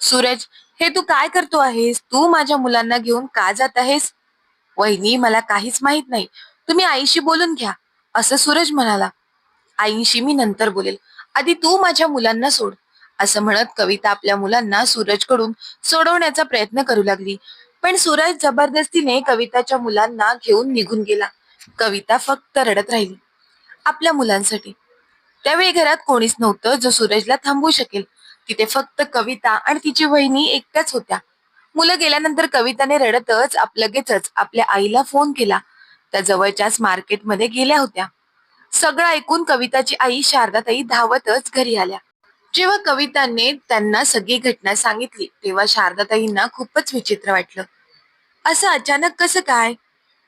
सूरज हे तू काय करतो आहेस? तू माझ्या मुलांना घेऊन का जात आहेस? वहिनी मला काहीच माहीत नाही. तुम्ही आईशी बोलून घ्या असं सूरज म्हणाला. आईशी मी नंतर बोलेल. आधी तू माझ्या मुलांना सोड. असं म्हणत कविता आपल्या मुलांना सूरजकडून सोडवण्याचा प्रयत्न करू लागली. पण सूरज जबरदस्तीने कविताच्या मुलांना घेऊन निघून गेला. कविता फक्त रडत राहिली. आपल्या मुलांसाठी. त्यावेळी घरात कोणीच नव्हतं जो सूरजला थांबवू शकेल. तिथे फक्त कविता आणि तिची वहिनी एकट्याच होत्या. मुलं गेल्यानंतर कविताने रडतच लगेचच आपल्या आईला फोन केला. त्या जवळच्याच मार्केटमध्ये गेल्या होत्या. सगळं ऐकून कविताची आई शारदाताई धावतच घरी आल्या. जेव्हा कविताने त्यांना सगळी घटना सांगितली तेव्हा शारदाताईंना खूपच विचित्र वाटलं. असं अचानक कसं काय?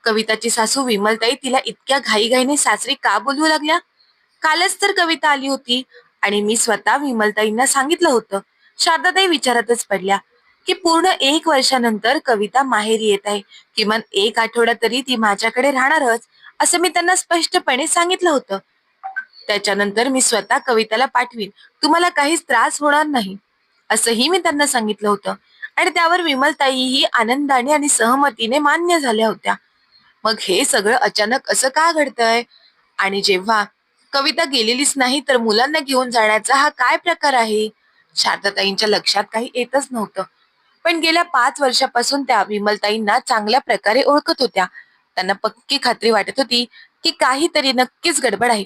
कविताची सासू विमलताई तिला इतक्या घाईघाईने सासरी का बोलवू लागल्या? कालच तर कविता आली होती. आणि मी स्वतः विमलताईंना सांगितलं होतं. शारदाताई विचारातच पडल्या की पूर्ण एक वर्षानंतर कविता माहेरी येत आहे. किमान एक आठवडा तरी ती माझ्याकडे राहणारच असं मी त्यांना स्पष्टपणे सांगितलं होतं. त्याच्यानंतर मी स्वतः कविताला पाठवीन. तुम्हाला काहीच त्रास होणार नाही असंही मी त्यांना सांगितलं होतं. आणि त्यावर विमलताईही आनंदाने आणि सहमतीने मान्य झाल्या होत्या. मग हे सगळं अचानक असं का घडतंय? आणि जेव्हा कविता गेलेलीच नाही तर मुलांना घेऊन जाण्याचा हा काय प्रकार आहे? शारदाताईंच्या लक्षात काही येतच नव्हतं. पण गेल्या पाच वर्षापासून त्या विमलताईंना चांगल्या प्रकारे ओळखत होत्या. त्यांना पक्की खात्री वाटत होती की काहीतरी नक्कीच गडबड आहे.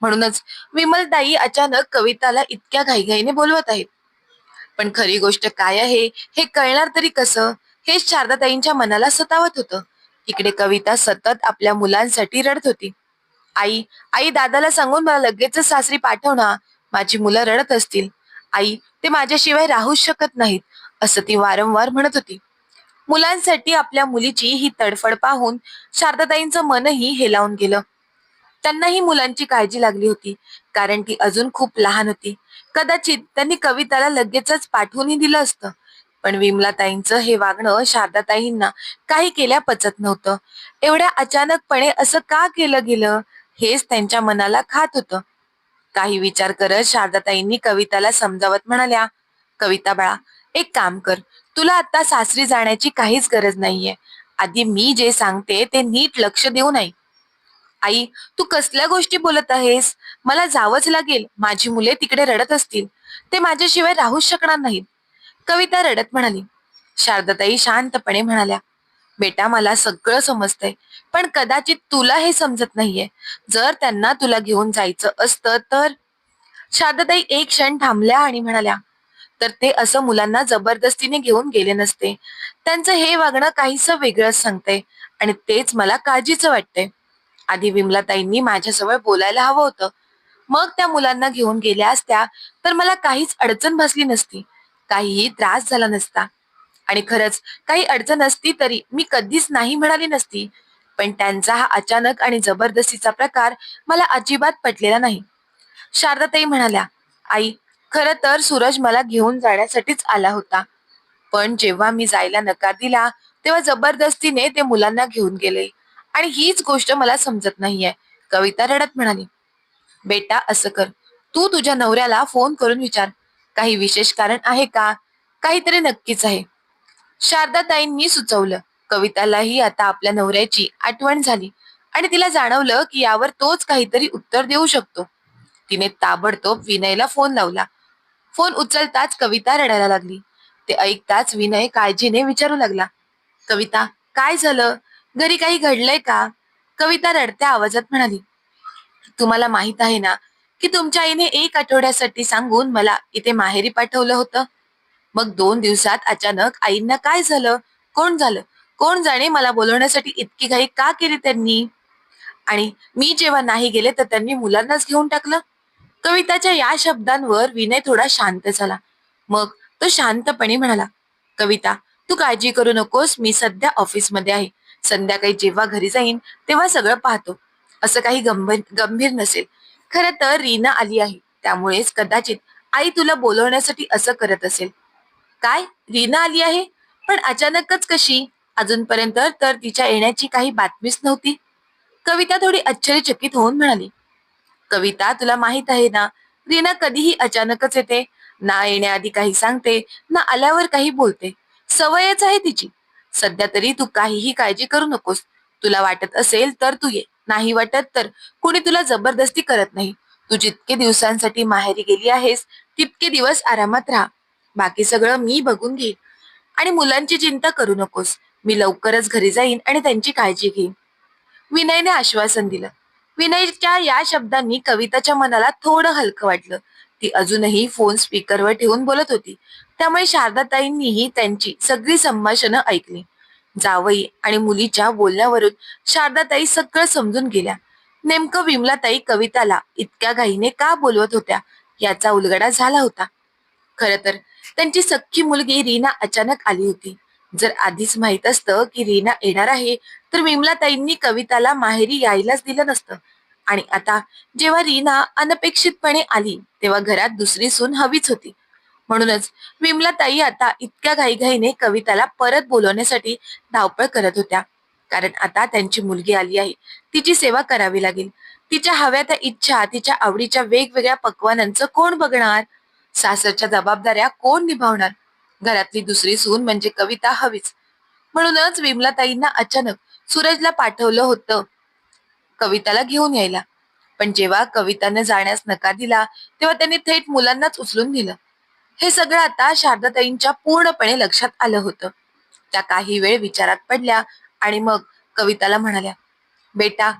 म्हणूनच विमलताई अचानक कविताला इतक्या घाईघाईने बोलवत आहेत. पण खरी गोष्ट काय आहे हे कळणार तरी कसं? हेच शारदाताईंच्या मनाला सतावत होतं. इकडे कविता सतत आपल्या मुलांसाठी रडत होती. आई आई दादाला सांगून मला लगेचच सासरी पाठव ना. माझी मुलं रडत असतील. आई ते माझ्याशिवाय राहूच शकत नाहीत असं ती वारंवार म्हणत होती. मुलांसाठी आपल्या मुलीची ही तडफड पाहून शारदाताईंचं मनही हेलावून गेलं. त्यांनाही मुलांची काळजी लागली होती कारण ती अजून खूप लहान होती. कदाचित त्यांनी कविताला लगेचच पाठवूनही दिलं असतं. पण विमलाताईंचं हे वागणं शारदाताईंना काही केल्या पचत नव्हतं. एवढ्या अचानकपणे असं का केलं गेलं? हेच त्यांच्या मनाला खात होतं. काही विचार करत शारदाताईंनी कविताला समजावत म्हणाल्या कविता बाळा एक काम कर. तुला आता सासरी जाण्याची काहीच गरज नाहीये. आधी मी जे सांगते ते नीट लक्ष देऊ नाही आई तू कसल्या गोष्टी बोलत आहेस? मला जावंच लागेल. माझी मुले तिकडे रडत असतील. ते माझ्याशिवाय राहूच शकणार नाहीत. कविता रडत म्हणाली. शारदाताई शांतपणे म्हणाल्या बेटा मला सगळं समजतंय पण कदाचित तुला हे समजत नाहीये. जर त्यांना तुला घेऊन जायचं असतं तर? शारदाताई एक क्षण थांबल्या आणि म्हणाल्या तर ते असं मुलांना जबरदस्तीने घेऊन गेले नसते. त्यांचं हे वागणं काहीस वेगळंच सांगतंय आणि तेच मला काळजीचं वाटतंय. आधी विमलाताईंनी माझ्याजवळ बोलायला हवं होतं. मग त्या मुलांना घेऊन गेल्या असत्या तर मला काहीच अडचण भासली नसती. काहीही त्रास झाला नसता. आणि खरंच काही अडचण असती तरी मी कधीच नाही म्हणाली नसती. पण त्यांचा हा अचानक आणि जबरदस्तीचा प्रकार मला अजिबात पटलेला नाही. शारदाताई म्हणाल्या आई खरं तर सूरज मला घेऊन जाण्यासाठीच आला होता. पण जेव्हा मी जायला नकार दिला तेव्हा जबरदस्तीने ते मुलांना घेऊन गेले. आणि हीच गोष्ट मला समजत नाहीये कविता रडत म्हणाली. बेटा असं कर. तू तुझ्या नवऱ्याला फोन करून विचार. काही विशेष कारण आहे का? काहीतरी नक्कीच आहे. शारदाताईंनी सुचवलं. कवितालाही आता आपल्या नवऱ्याची आठवण झाली आणि तिला जाणवलं की यावर तोच काहीतरी उत्तर देऊ शकतो. तिने ताबडतोब विनयला फोन लावला. फोन उचलताच कविता रडायला लागली. ते ऐकताच विनय काळजीने विचारू लागला. कविता काय झालं? घरी काही घडलंय का? कविता रडत्या आवाजात म्हणाली. तुम्हाला माहीत आहे ना की तुमच्या आईने एक आठवड्यासाठी सांगून मला इथे माहेरी पाठवलं होतं? मग दोन दिवसात अचानक आईंना काय झालं? कोण झालं? कोण जाणे मला बोलवण्यासाठी इतकी घाई का केली त्यांनी? आणि मी जेव्हा नाही गेले तर त्यांनी मुलांनाच घेऊन टाकलं? कविताच्या या शब्दांवर विनय थोडा शांत झाला. मग तो शांतपणे म्हणाला कविता तू काळजी करू नकोस. मी सध्या ऑफिसमध्ये आहे. संध्याकाळी जेव्हा घरी जाईन तेव्हा सगळं पाहतो. असं काही गंभीर गंभीर नसेल. खरं तर रीना आली आहे. त्यामुळेच कदाचित आई तुला बोलवण्यासाठी असं करत असेल. काय? रीना आली आहे? पण अचानकच कशी? अजूनपर्यंत तर तिच्या येण्याची काही बातमीच नव्हती. कविता थोडी आश्चर्यचकित होऊन म्हणाली कविता तुला माहीत आहे ना रीना कधीही अचानकच येते. ना येण्याआधी काही सांगते ना आल्यावर काही बोलते. सवयच आहे तिची. सध्या तरी तू काहीही काळजी करू नकोस. तुला वाटत असेल तर तू ये. नाही वाटत तर कुणी तुला जबरदस्ती करत नाही. तू जितके दिवसांसाठी माहेरी गेली आहेस तितके दिवस आरामात राहा. बाकी सगळं मी बघून घेईन. आणि मुलांची चिंता करू नकोस. मी लवकरच घरी जाईन आणि त्यांची काळजी घेईन. विनयने आश्वासन दिलं. विनयच्या या शब्दांनी कविताच्या मनाला थोडं हलकं वाटलं. ती अजूनही फोन स्पीकरवर ठेवून बोलत होती. त्यामुळे शारदाताईंनीही त्यांची सगळी संभाषणं ऐकली. जावई आणि मुलीच्या बोलण्यावरून शारदाताई सगळं समजून गेल्या. नेमकं विमलाताई कविताला इतक्या घाईने का बोलवत होत्या? याचा उलगडा झाला होता. खर तर. त्यांची सख्खी मुलगी रीना अचानक आली होती. जर आधीच माहीत असतं की रीना येणार आहे तर विमलाताईंनी कविताला माहेरी यायलाच दिलं नसतं. आणि आता जेव्हा रीना अनपेक्षितपणे आली तेव्हा घरात दुसरी सून हवीच होती. म्हणूनच विमलाताई आता इतक्या घाईघाईने कविताला परत बोलवण्यासाठी धावपळ करत होत्या. कारण आता त्यांची मुलगी आली आहे. तिची सेवा करावी लागेल. तिच्या हव्या त्या इच्छा तिच्या आवडीच्या वेगवेगळ्या पक्वानांचं कोण बघणार? सासरच्या जबाबदाऱ्या कोण निभावणार? घरातली दुसरी सून म्हणजे कविता हवीच. म्हणूनच विमलाताईंना अचानक सूरजला पाठवलं होतं. कविताला घेऊन यायला. पण जेव्हा कविताने जाण्यास नकार दिला तेव्हा त्यांनी थेट मुलांनाच उचलून दिलं. हे सगळं आता शारदाताईंच्या पूर्णपणे लक्षात आलं होतं. त्या काही वेळ विचारात पडल्या आणि मग कविताला म्हणाल्या बेटा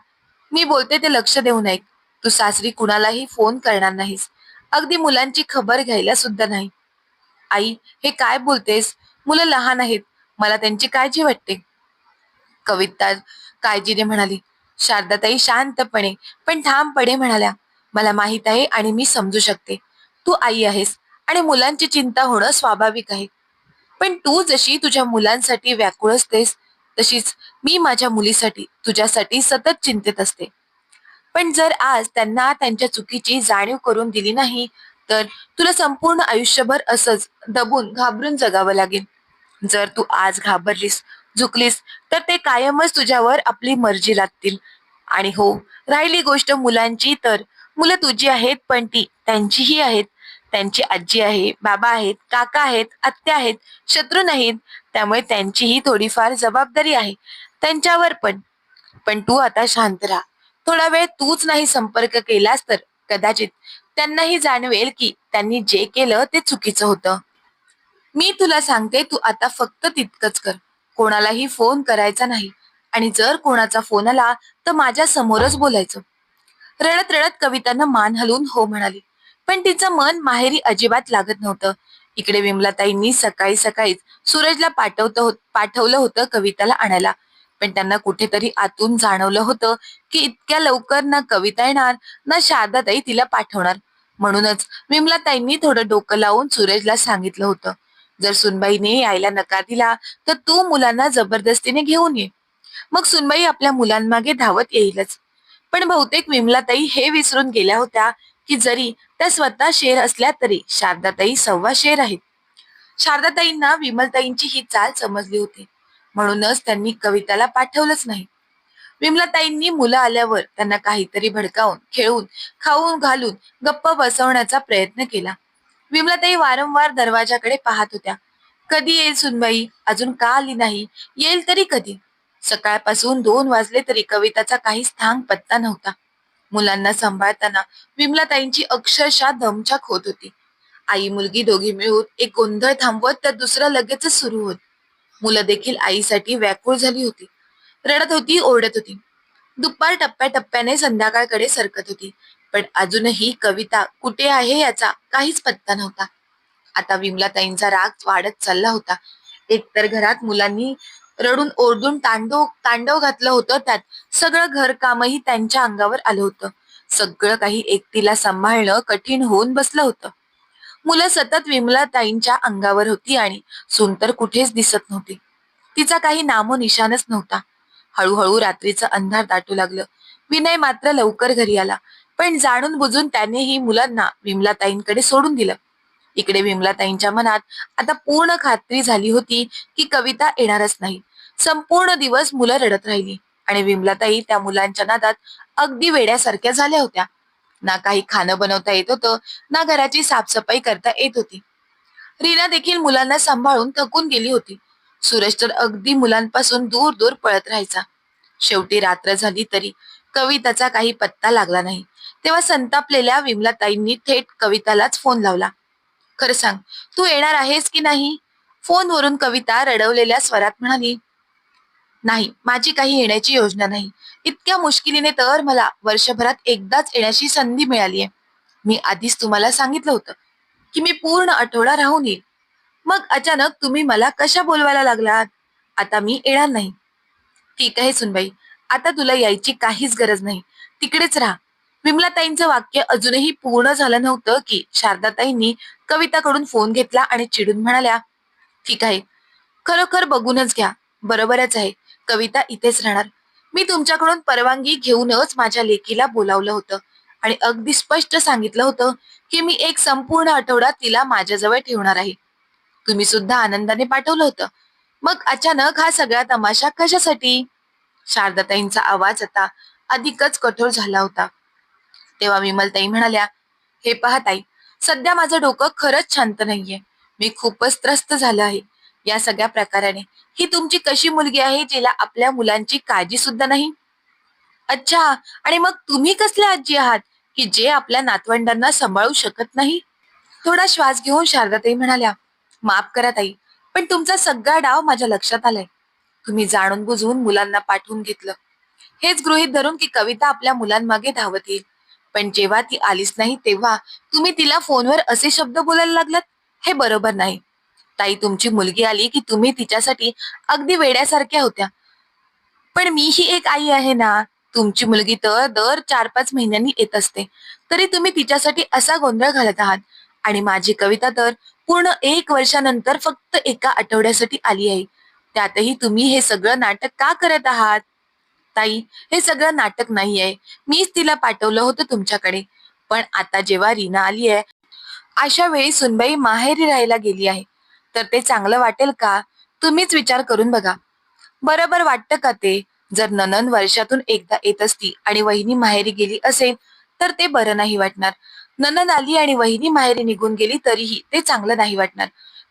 मी बोलते ते लक्ष देऊन ऐक. तू सासरी कुणालाही फोन करणार नाहीस. अगदी मुलांची खबर घ्यायला सुद्धा नाही. आई हे काय बोलतेस? मुलं लहान आहेत. मला त्यांची काळजी वाटते. कविता काळजीने म्हणाली शारदाताई शांतपणे पण ठामपणे म्हणाल्या मला माहीत आहे आणि मी समजू शकते. तू आई आहेस आणि मुलांची चिंता होणं स्वाभाविक आहे. पण तू जशी तुझ्या मुलांसाठी व्याकुळ असतेस तशीच मी माझ्या मुलीसाठी तुझ्यासाठी सतत चिंतेत असते. पण जर आज त्यांना त्यांच्या चुकीची जाणीव करून दिली नाही तर तुला संपूर्ण आयुष्यभर असंच दबून घाबरून जगावं लागेल. जर तू आज घाबरलीस झुकलीस तर ते कायमच तुझ्यावर आपली मर्जी लागतील. आणि हो राहिली गोष्ट मुलांची तर मुलं तुझी आहेत पण ती त्यांचीही आहेत. त्यांची आजी आहे बाबा आहेत काका आहेत आत्या आहेत शत्रू नाहीत. त्यामुळे त्यांचीही थोडीफार जबाबदारी आहे त्यांच्यावर पण. पण तू आता शांत राहा. थोडा वेळ तूच नाही संपर्क केलास तर कदाचित त्यांनाही जाणवेल की त्यांनी जे केलं ते चुकीचं होतं. मी तुला सांगते तू आता फक्त तितकंच कर. कोणालाही फोन करायचा नाही. आणि जर कोणाचा फोन आला तर माझ्या समोरच बोलायचं. रडत रडत कवितानं मान हलवून हो म्हणाली. पण तिचं मन माहेरी अजिबात लागत नव्हतं. इकडे विमलाताईंनी सकाळी सकाळीच सूरजला पाठवत हो पाठवलं होतं कविताला आणायला. पण त्यांना कुठेतरी आतून जाणवलं होतं की इतक्या लवकर ना कविता येणार ना शारदाताई तिला पाठवणार. म्हणूनच विमलाताईंनी थोडं डोकं लावून सूरजला सांगितलं होतं जर सुनबाईने यायला नकार दिला तर तू मुलांना जबरदस्तीने घेऊन ये. मग सुनबाई आपल्या मुलांमागे धावत येईलच. पण बहुतेक विमलाताई हे विसरून गेल्या होत्या की जरी त्या स्वतः शेर असल्या तरी शारदाताई सव्वा शेर आहेत. शारदाताईंना विमलताईंची ही चाल समजली होती. म्हणूनच त्यांनी कविताला पाठवलंच नाही. विमलाताईंनी मुलं आल्यावर त्यांना काहीतरी भडकावून खेळून खाऊन घालून गप्प बसवण्याचा प्रयत्न केला. विमलाताई वारंवार दरवाजाकडे पाहत होत्या. कधी येईल सुनबाई? अजून का आली नाही? येईल तरी कधी? सकाळपासून दोन वाजले तरी कविताचा काही स्थान पत्ता नव्हता. मुलांना सांभाळताना विमलाताईंची अक्षरशः दमछाक होत होती. आई मुलगी दोघी मिळून एक गोंधळ थांबवत तर दुसरा लगेचच सुरू होत. मुलं देखील आईसाठी व्याकुळ झाली होती. रडत होती ओरडत होती. दुपार टप्प्याटप्प्याने संध्याकाळकडे सरकत होती. पण अजूनही कविता कुठे आहे याचा काहीच पत्ता नव्हता. आता विमलाताईंचा राग वाढत चालला होता. एकतर घरात मुलांनी रडून ओरडून तांडव तांडव घातलं होतं त्यात सगळं घरकामही त्यांच्या अंगावर आलं होतं. सगळं काही एकटीला सांभाळणं कठीण होऊन बसलं होतं. मुलं सतत विमलाताईंच्या अंगावर होती आणि सुंतर कुठेच दिसत नव्हती. तिचा काही नामोनिशाणच नव्हता. हळूहळू रात्रीचं अंधार दाटू लागलं. विनय मात्र लवकर घरी आला पण जाणून बुजून त्यानेही मुलांना विमलाताईंकडे सोडून दिलं. इकडे विमलाताईंच्या मनात आता पूर्ण खात्री झाली होती की कविता येणारच नाही. संपूर्ण दिवस मुलं रडत राहिली आणि विमलाताई त्या मुलांच्या नादात अगदी वेड्यासारख्या झाल्या होत्या. ना काही खाणं बनवता येत होतं ना घराची साफसफाई करता येत होती. रीना देखील मुलांना सांभाळून थकून गेली होती. सूरज तर अगदी मुलांपासून दूर दूर पळत राहायचा. शेवटी रात्र झाली तरी कविताचा काही पत्ता लागला नाही. तेव्हा संतापलेल्या विमलाताईंनी थेट कवितालाच फोन लावला. खरं सांग तू येणार आहेस की नाही? फोनवरून कविता रडवलेल्या स्वरात म्हणाली नाही माझी काही येण्याची योजना नाही. इतक्या मुश्किलीने तर मला वर्षभरात एकदाच येण्याची संधी मिळाली आहे मी आधीच तुम्हाला सांगितलं होतं की मी पूर्ण आठवडा राहून येईल. मग अचानक तुम्ही मला कशा बोलवायला लागलात? आता मी येणार नाही. ठीक आहे सुनबाई. आता तुला यायची काहीच गरज नाही. तिकडेच राहा. विमलाताईंचं वाक्य अजूनही पूर्ण झालं नव्हतं की शारदाताईंनी कविताकडून फोन घेतला आणि चिडून म्हणाल्या ठीक आहे. खरोखर बघूनच घ्या. बरोबरच आहे. कविता इथेच राहणार. मी तुमच्याकडून परवानगी घेऊनच माझ्या लेकीला बोलावलं होतं आणि अगदी स्पष्ट सांगितलं होतं की मी एक संपूर्ण आठवडा तिला माझ्याजवळ ठेवणार आहे. तुम्ही सुद्धा आनंदाने पाठवलं होतं. मग अचानक हा सगळा तमाशा कशासाठी? शारदाताईंचा आवाज आता अधिकच कठोर झाला होता. तेव्हा विमलताई म्हणाल्या हे पहा ताई सध्या माझं डोकं खरंच शांत नाहीये. मी खूपच त्रस्त झालं आहे. या सगळ्या प्रकाराने. ही तुमची कशी मुलगी आहे जिला आपल्या मुलांची काळजी सुद्धा नाही? अच्छा आणि मग तुम्ही कसले आजी आहात की जे आपल्या नातवंडांना सांभाळू शकत नाही? थोडा श्वास घेऊन शारदाताई म्हणाल्या माफ करा ताई पण तुमचा सगळा डाव माझ्या लक्षात आलाय. तुम्ही जाणून बुजवून मुलांना पाठवून घेतलं. हेच गृहीत धरून की कविता आपल्या मुलांमागे धावत येईल. पण जेव्हा ती आलीच नाही तेव्हा तुम्ही तिला फोनवर असे शब्द बोलायला लागलात? हे बरोबर नाही. ताई तुमची मुलगी आली की तुम्ही तिच्यासाठी अगदी वेड्यासारख्या होत्या. पण मी ही एक आई आहे ना तुमची मुलगी तर दर चार पाच महिन्यांनी येत असते. तरी तुम्ही तिच्यासाठी असा गोंधळ घालत आहात. आणि माझी कविता तर पूर्ण एक वर्षानंतर फक्त एका आठवड्यासाठी आली आहे. त्यातही तुम्ही हे सगळं नाटक का करत आहात? ताई हे सगळं नाटक नाही आहे मीच तिला पाठवलं होतं तुमच्याकडे. पण आता जेव्हा रीना आली आहे अशा वेळी सुनबाई माहेरी राहायला गेली आहे. तर ते चांगलं वाटेल का? तुम्हीच विचार करून बघा. बरोबर वाटतं का ते? जर ननन वर्षातून एकदा येत असती आणि वहिनी माहेरी गेली असेल तर ते बरं नाही वाटणार. ननन आली आणि वहिनी माहेरी निघून गेली तरीही ते चांगलं नाही वाटणार.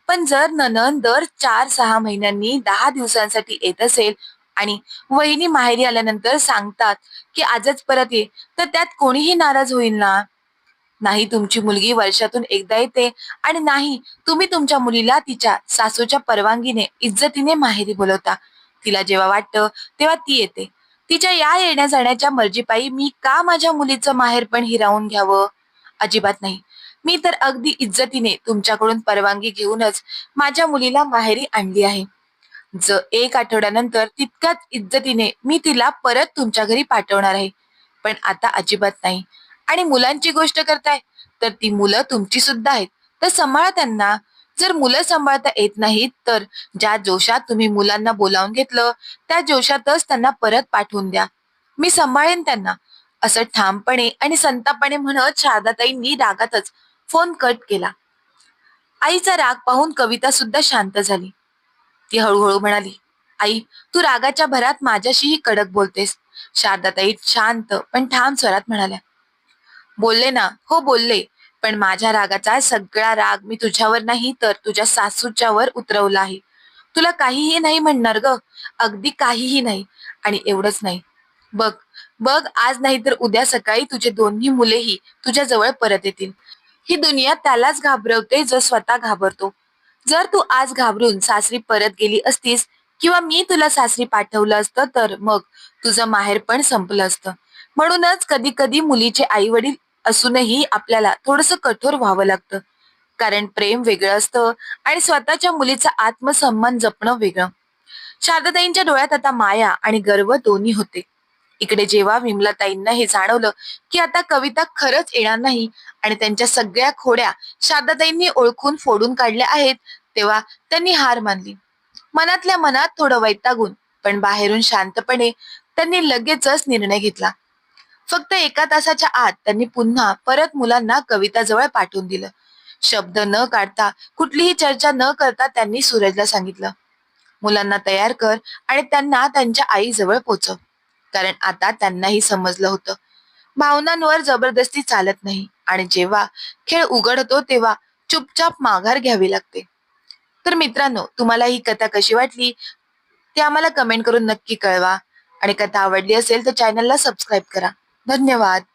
पण जर ननन दर चार सहा महिन्यांनी दहा दिवसांसाठी येत असेल आणि वहिनी माहेरी आल्यानंतर सांगतात की आजच परत ये तर त्यात कोणीही नाराज होईल ना? नाही तुमची मुलगी वर्षातून एकदा येते आणि नाही तुम्ही तुमच्या मुलीला तिच्या सासूच्या परवानगीने इज्जतीने माहेरी बोलवता. तिला जेव्हा वाटतं तेव्हा ती येते. तिच्या या येण्या जाण्याच्या मर्जीपायी मी का माझ्या मुलीचं माहेर पण हिरावून घ्यावं? अजिबात नाही. मी तर अगदी इज्जतीने तुमच्याकडून परवानगी घेऊनच माझ्या मुलीला माहेरी आणली आहे. ज एक आठवड्यानंतर तितक्याच इज्जतीने मी तिला परत तुमच्या घरी पाठवणार आहे. पण आता अजिबात नाही. आणि मुलांची गोष्ट करताय तर ती मुलं तुमची सुद्धा आहेत. तर सांभाळा त्यांना. जर मुलं सांभाळता येत नाहीत तर ज्या जोशात तुम्ही मुलांना बोलावून घेतलं त्या जोशातच त्यांना परत पाठवून द्या. मी सांभाळेन त्यांना. असं ठामपणे आणि संतापणे म्हणत शारदाताईंनी रागातच फोन कट केला. आईचा राग पाहून कविता सुद्धा शांत झाली. ती हळूहळू म्हणाली आई तू रागाच्या भरात माझ्याशीही कडक बोलतेस. शारदाताई शांत पण ठाम स्वरात म्हणाल्या बोलले ना हो बोलले. पण माझ्या रागाचा सगळा राग मी तुझ्यावर नाही तर तुझ्या सासूच्यावर उतरवला आहे. तुला काहीही नाही म्हणणार ग. अगदी काहीही नाही आणि एवढंच नाही. बघ बघ आज नाही तर उद्या सकाळी तुझे दोन्ही मुलेही तुझ्या जवळ परत येतील. ही दुनिया त्यालाच घाबरवते जो स्वतः घाबरतो. जर तू आज घाबरून सासरी परत गेली असतीस किंवा मी तुला सासरी पाठवलं असतं तर मग तुझं माहेर पण संपलं असतं. म्हणूनच कधी कधी मुलीचे आई वडील असूनही आपल्याला थोडस कठोर व्हावं लागतं. कारण प्रेम वेगळं असतं आणि स्वतःच्या मुलीचा आत्मसन्मान जपणं वेगळं. शारदाताईंच्या डोळ्यात आता माया आणि गर्व दोन्ही होते. इकडे जेव्हा विमलाताईंना हे जाणवलं की आता कविता खरंच येणार नाही आणि त्यांच्या सगळ्या खोड्या शारदाताईंनी ओळखून फोडून काढल्या आहेत तेव्हा त्यांनी हार मानली. मनातल्या मनात थोडं वैतागून पण बाहेरून शांतपणे त्यांनी लगेचच निर्णय घेतला. फक्त एका तासाच्या आत त्यांनी पुन्हा परत मुलांना कविता जवळ पाठवून दिलं. शब्द न काढता कुठलीही चर्चा न करता त्यांनी सूरजला सांगितलं. मुलांना तयार कर आणि त्यांना त्यांच्या आईजवळ पोचव. कारण आता त्यांनाही समजलं होतं. भावनांवर जबरदस्ती चालत नाही आणि जेव्हा खेळ उघडतो तेव्हा चुपचाप माघार घ्यावी लागते. तर मित्रांनो तुम्हाला ही कथा कशी वाटली? ते आम्हाला कमेंट करून नक्की कळवा. आणि कथा आवडली असेल तर चॅनलला सबस्क्राईब करा. धन्यवाद.